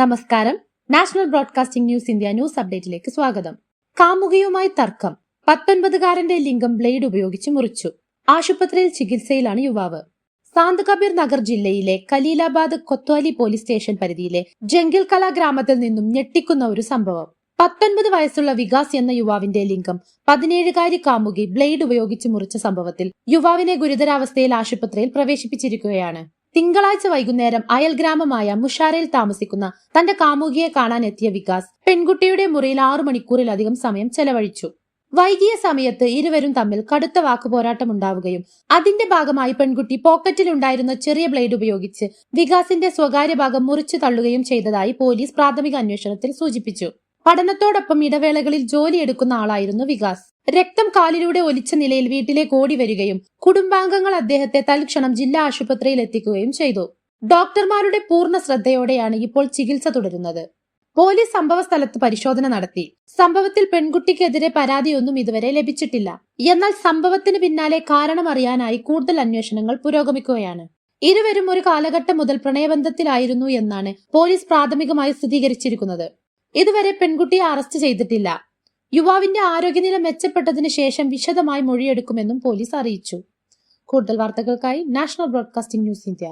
നമസ്കാരം. National broadcasting news India news അപ്ഡേറ്റിലേക്ക് സ്വാഗതം. കാമുകിയുമായി തർക്കം. പത്തൊൻപതുകാരന്റെ ലിംഗം ബ്ലേഡ് ഉപയോഗിച്ച് മുറിച്ചു. ആശുപത്രിയിൽ ചികിത്സയിലാണ് യുവാവ്. സാന്ത് കബീർ നഗർ ജില്ലയിലെ കലീലാബാദ് കൊത്വാലി പോലീസ് സ്റ്റേഷൻ പരിധിയിലെ ജംഗിൽ കല ഗ്രാമത്തിൽ നിന്നും ഞെട്ടിക്കുന്ന ഒരു സംഭവം. പത്തൊൻപത് വയസ്സുള്ള വികാസ് എന്ന യുവാവിന്റെ ലിംഗം പതിനേഴുകാരി കാമുകി ബ്ലേഡ് ഉപയോഗിച്ച് മുറിച്ച സംഭവത്തിൽ യുവാവിനെ ഗുരുതരാവസ്ഥയിൽ ആശുപത്രിയിൽ പ്രവേശിപ്പിച്ചിരിക്കുകയാണ്. തിങ്കളാഴ്ച വൈകുന്നേരം അയൽ ഗ്രാമമായ മുഷാരയിൽ താമസിക്കുന്ന തന്റെ കാമുകിയെ കാണാൻ എത്തിയ വികാസ് പെൺകുട്ടിയുടെ മുറിയിൽ ആറു മണിക്കൂറിലധികം സമയം ചെലവഴിച്ചു. വൈകിയ സമയത്ത് ഇരുവരും തമ്മിൽ കടുത്ത വാക്കുപോരാട്ടമുണ്ടാവുകയും അതിന്റെ ഭാഗമായി പെൺകുട്ടി പോക്കറ്റിൽ ഉണ്ടായിരുന്ന ചെറിയ ബ്ലേഡ് ഉപയോഗിച്ച് വികാസിന്റെ സ്വകാര്യ ഭാഗം മുറിച്ചു തള്ളുകയും ചെയ്തതായി പോലീസ് പ്രാഥമിക അന്വേഷണത്തിൽ സൂചിപ്പിച്ചു. പഠനത്തോടൊപ്പം ഇടവേളകളിൽ ജോലിയെടുക്കുന്ന ആളായിരുന്നു വികാസ്. രക്തം കാലിലൂടെ ഒലിച്ച നിലയിൽ വീട്ടിലേക്ക് ഓടി വരികയും കുടുംബാംഗങ്ങൾ അദ്ദേഹത്തെ തൽക്ഷണം ജില്ലാ ആശുപത്രിയിൽ എത്തിക്കുകയും ചെയ്തു. ഡോക്ടർമാരുടെ പൂർണ ശ്രദ്ധയോടെയാണ് ഇപ്പോൾ ചികിത്സ തുടരുന്നത്. പോലീസ് സംഭവ സ്ഥലത്ത് പരിശോധന നടത്തി. സംഭവത്തിൽ പെൺകുട്ടിക്കെതിരെ പരാതിയൊന്നും ഇതുവരെ ലഭിച്ചിട്ടില്ല. എന്നാൽ സംഭവത്തിന് പിന്നാലെ കാരണം അറിയാനായി കൂടുതൽ അന്വേഷണങ്ങൾ പുരോഗമിക്കുകയാണ്. ഇരുവരും ഒരു കാലഘട്ടം മുതൽ പ്രണയബന്ധത്തിലായിരുന്നു എന്നാണ് പോലീസ് പ്രാഥമികമായി സ്ഥിരീകരിച്ചിരിക്കുന്നത്. ഇതുവരെ പെൺകുട്ടിയെ അറസ്റ്റ് ചെയ്തിട്ടില്ല. യുവാവിന്റെ ആരോഗ്യനില മെച്ചപ്പെട്ടതിന് ശേഷം വിശദമായി മൊഴിയെടുക്കുമെന്നും പോലീസ് അറിയിച്ചു. കൂടുതൽ വാർത്തകൾക്കായി നാഷണൽ ബ്രോഡ്കാസ്റ്റിംഗ് ന്യൂസ് ഇന്ത്യ.